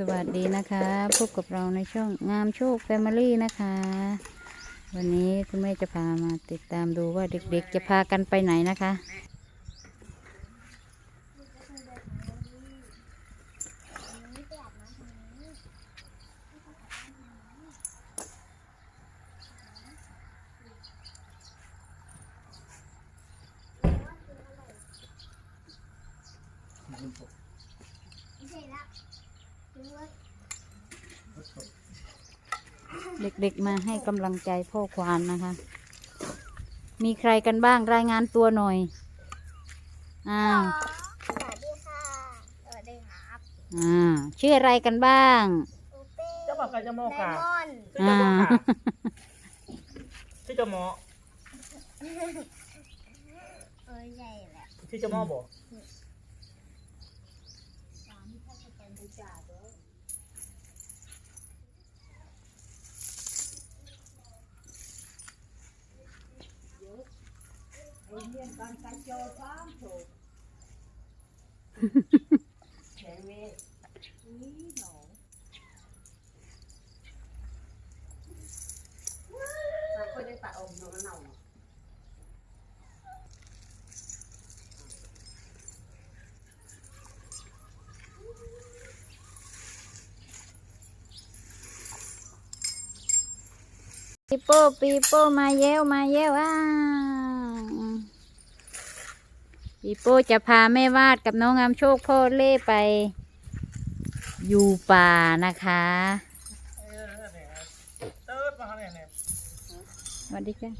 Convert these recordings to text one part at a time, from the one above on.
สวัสดีนะคะพบกับเราในช่องงามโชคแฟมิลี่นะคะ วันนี้คุณแม่จะพามาติดตามดูว่าเด็กๆจะพากันไปไหนนะคะ เด็กๆมาให้กำลังใจพ่อควานนะคะ มีใครกันบ้างรายงานตัวหน่อย อ้าวสวัสดีค่ะ สวัสดีครับอ่าชื่ออะไรกันบ้างปูเป้เจ้าบอกกับเจ้าโมไดกะมอนด์ชื่ออ่าเจ้าโมกะชื่อเจ้าโมเออใหญ่แหละชื่อเจ้าโมบอก ปีโป้ปีโป้มาเย้วมาเย้วอ้าว ปีโป้จะพาแม่วาดกับน้องงามโชคพ่อเล่ไป อยู่ป่านะคะสวัสดีจ้ะ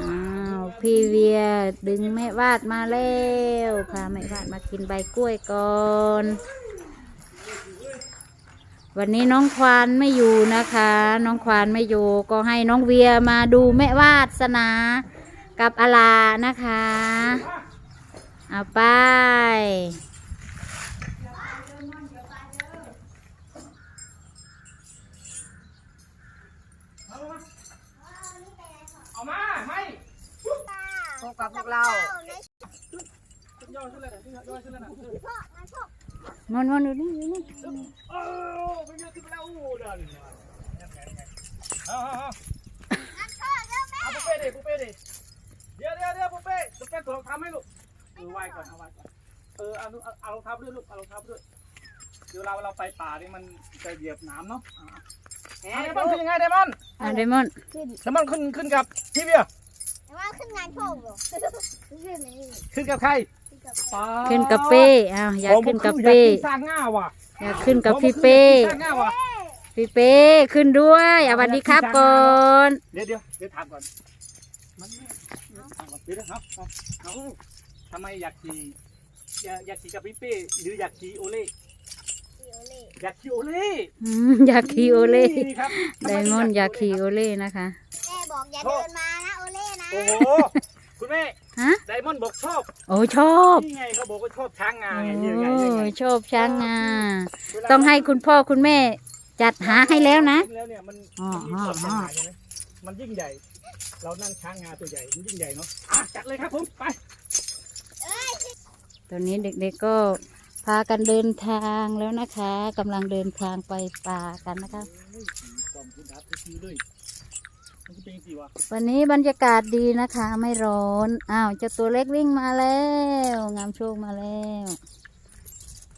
อ้าวพี่เวียดึงแม่วาดมาแล้วพาแม่วาดมากินใบกล้วยก่อน วันนี้น้องควานไม่อยู่นะคะ น้องควานไม่อยู่ก็ให้น้องเวียมาดูแม่วาดสนากับอาลานะคะเอาไปเอามาไม่พบกับพวกเราย่อขึ้นเลยย่อขึ้นเลยนะพ่อมอมันมันอยู่นี่อยู่นี่ เดินเอาเอาเอางั้นพ่อเริ่มแม่เอาปุ๊เป้ดิปุ๊เป้ดิเดี๋ยวเดี๋ยวเดี๋ยวปุ๊เป้ปุ๊เป้ตัวรองเท้าให้ลูกเออไหวก่อนเอาไหวก่อนเออเอาเอารองเท้าด้วยลูกเอารองเท้าด้วยเดี๋ยวเราเราไปป่านี่มันจะเหยียบน้ำเนาะเดมอนขึ้นยังไงเดมอนอะเดมอนขึ้นเดมอนขึ้นขึ้นกับพี่เบียร์แต่ว่าขึ้นงานพ่อบ่ขึ้นนี่ขึ้นกับใครขึ้นกับขึ้นกับเป้อ้าวอยากขึ้นกับเป้อยากขึ้นสร้างง่าว่ะอยากขึ้นกับพี่เป้สร้างง่าว่ะ พี่เป้ขึ้นด้วยอะสวัสดีครับก่อนเดี๋ยวเดี๋ยวเดี๋ยวถามก่อนมันไม่ถามก่อนเดี๋ยวนะครับเอาทำไมอยากขี่อยากอยากขี่กับพี่เป้หรืออยากขี่โอเล่อยากขี่โอเล่อืมอยากขี่โอเล่นี่ครับไดมอนด์อยากขี่โอเล่นะคะ แม่บอกอย่าเดินมานะโอเล่นะ โอ้โหคุณแม่ฮะ ไดมอนด์บอกชอบโอ้ชอบนี่ไงเขาบอกว่าชอบช้างงาไงนี่ไงนี่ไงชอบช้างงาเวลาต้องให้คุณพ่อคุณแม่ จัดหาให้แล้วนะ แล้วเนี่ยมันอ๋อมันมีความอ๋อ หมายใช่ไหมมันยิ่งใหญ่ เรานั่งช้างงาตัวใหญ่มันยิ่งใหญ่เนาะอะจัดเลยครับผมไปตอนนี้เด็กๆก็พากันเดินทางแล้วนะคะกำลังเดินทางไปป่ากันนะคะกล่อมคุณดับทุกทีด้วยมันจะเป็นสิวะวันนี้บรรยากาศดีนะคะ ไม่ร้อน อ้าวเจ้าตัวเล็กวิ่งมาแล้ว งามโชคมาแล้ว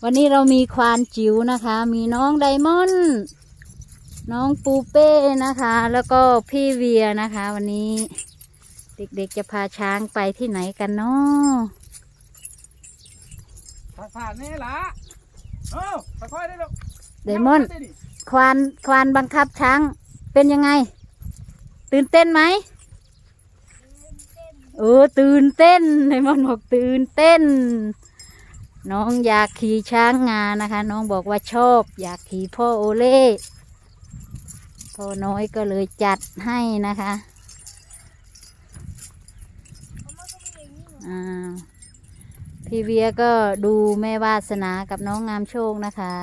วันนี้เรามีควานจิ๋วนะคะ มีน้องไดมอนด์น้องปูเป้นะคะ แล้วก็พี่เวียนะคะ วันนี้เด็กๆจะพาช้างไปที่ไหนกันเนาะภาษาเนี่ยละเอ้าค่อยๆได้ลูกไดมอนด์ควานควานบังคับช้างเป็นยังไง ตื่นเต้นไหมเออตื่นเต้นไดมอนด์บอกตื่นเต้น น้องอยากขี่ช้างงานะคะ น้องบอกว่าชอบ อยากขี่พ่อโอเล่พ่อน้อยก็เลยจัดให้นะคะอ่าพี่เวียก็ดูแม่วาสนากับน้องงามโชคนะคะ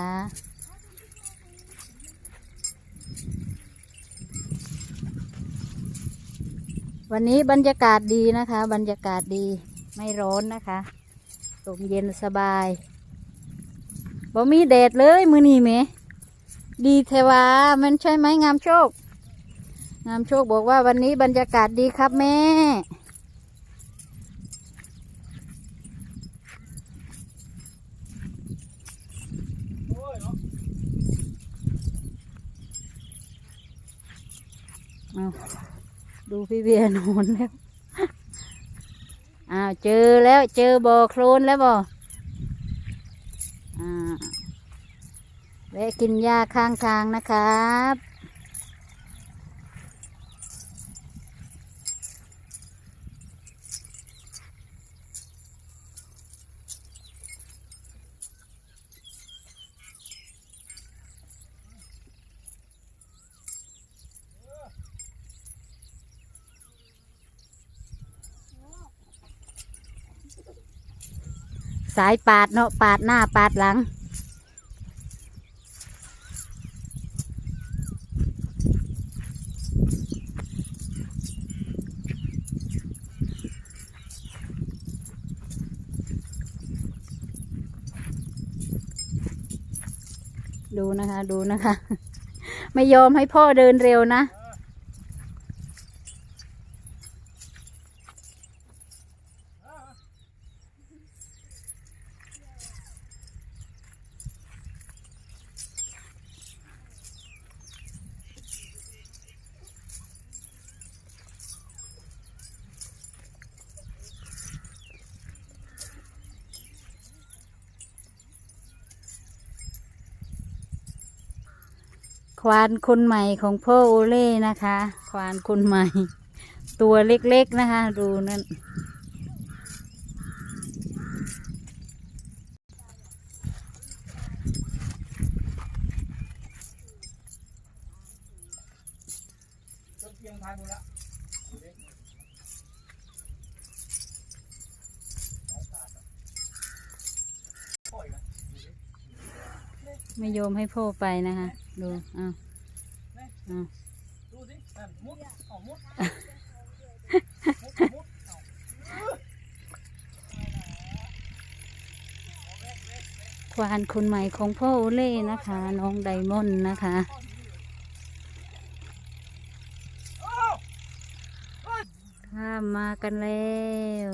วันนี้บรรยากาศดีนะคะ บรรยากาศดีไม่ร้อนนะคะ ลมเย็นสบายบ่มีแดดเลยมือนี้ไหม ดีเทวามันใช่ไหมงามโชค งามโชคบอกว่าวันนี้บรรยากาศดีครับแม่โอ้ยเนาดูพี่เบียนอนแล้วาวเจอแล้วเจอบ่อโคลนแล้วบ่อแวะกินหญ้าข้างทางนะครับ สายปาดเนาะปาดหน้าปาดหลัง ดูนะคะ ดูนะคะ ไม่ยอมให้พ่อเดินเร็วนะ ควานคนใหม่ของพ่อโอเล่นะคะ ควานคนใหม่ ตัวเล็กๆนะคะ ดูนั่นเพียงทางนู้นละโอ้ยนะ ไม่โยมให้พ่อไปนะคะ ดูอ้าวอ้าวดูสินั่นมุดเอามุดมุดมุดควานคนใหม่ของพ่อโอเล่นะคะ น้องไดมอนด์นะคะข้ามมากันแล้ว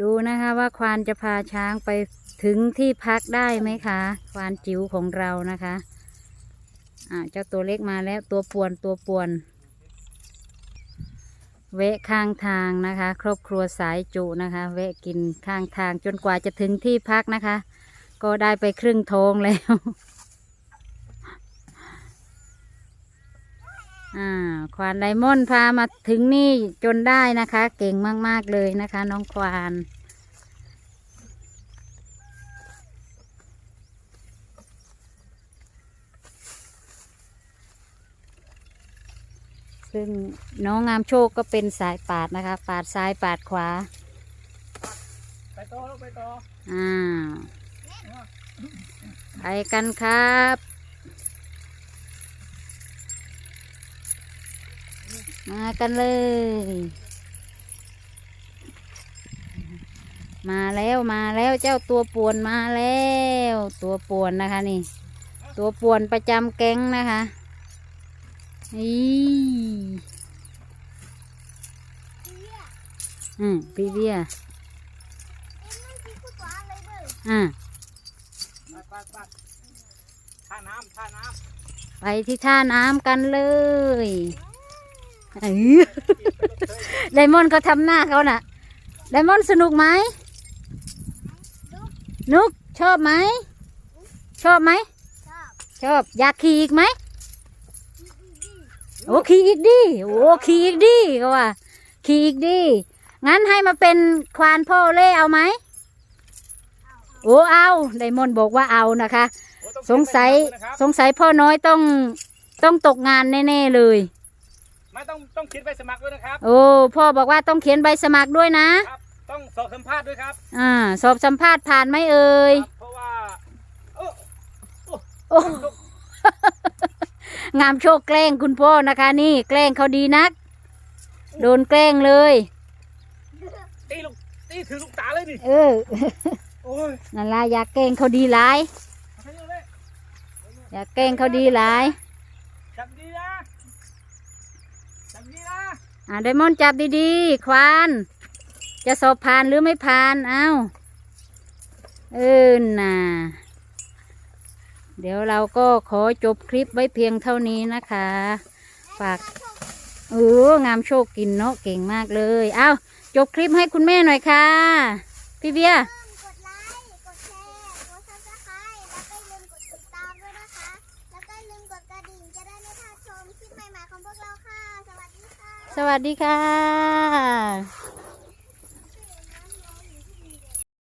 ดูนะคะว่าควานจะพาช้างไป ถึงที่พักได้ไหมคะควานจิ๋วของเรานะคะอ่าเจ้าตัวเล็กมาแล้วตัวป่วนตัวป่วนแวะข้างทางนะคะ ครอบครัวสายจุนะคะแวะกินข้างทางจนกว่าจะถึงที่พักนะคะ ก็ได้ไปครึ่งทองแล้วอ่าควานไดมอนด์พามาถึงนี่จนได้นะคะ เก่งมาก ๆ เลยนะคะ น้องควาน ซึ่งน้องงามโชคก็เป็นสายปาดนะคะ ปาดซ้ายปาดขวา ไปต่อลูกไปต่ออ่าไปกันครับมากันเลย มาแล้วมาแล้วเจ้าตัวป่วนมาแล้ว ตัวป่วนนะคะนี่ ตัวป่วนประจำแก๊งนะคะ นี่อืมพี่เบียร์เอ็มมันกินกูตัวเลยเด้ออ่าไปไปไปท่าน้ำท่าน้ไปที่ท่าน้ำกันเลยเอ้ยไดมอนด์ก็ทำหน้าเขาน่ะไดมอนด์สนุกไหมนุกชอบไหม ชอบไหมชอบชอบอยากขี่อีกไหม โอ้ขี่อีกดิโอ้ขี่อีกดิก็ว่าขี่อีกดิงั้นให้มาเป็นควานพ่อเล่เอาไหมโอ้เอาไดมอนด์บอกว่าเอานะคะำโอ้ต้อสงสัยเขีนใบนะครับสงสัยพ่อน้อยต้องต้องตกงานแน่ๆเลยไม่ต้องต้องเขียนใบสมัครด้วยนะครับ โอ้พ่อบอกว่าต้องเขียนใบสมัครด้วยนะครับต้องสอบสัมภาษณ์ด้วยครับ อ่า สอบสัมภาษณ์ผ่านไหมเอ่ยครับเพราะว่าเออโอ้ งามโชคแกล้งคุณพ่อนะคะ นี่แกล้งเขาดีนัก โดนแกล้งเลย ตีลูกตีถือลูกตาเลยนี่เออ โอ้ยนั่นละอยากแกล้งเขาดีหลาย เอาไปเลยอยากแกล้งเขาดีหลายจับดีนะจับดีนะอ่าไดมอนด์จับดีๆ ควาน จะสอบผ่านหรือไม่ผ่าน เอ้า เออน่ะ เดี๋ยวเราก็ขอจบคลิปไว้เพียงเท่านี้นะคะ ฝากเอองามโชคกินเนาะเก่งมากเลย เอ้าจบคลิปให้คุณแม่หน่อยค่ะ พี่เบียร์เพิ่มกดไลค์ กดแชร์ กดซับสไครต์แล้วก็อย่าลืมกดติดตามด้วยนะคะ แล้วก็อย่าลืมกดกระดิ่งจะได้ไม่พลาดชมคลิปใหม่ๆของพวกเราค่ะ สวัสดีค่ะ สวัสดีค่ะ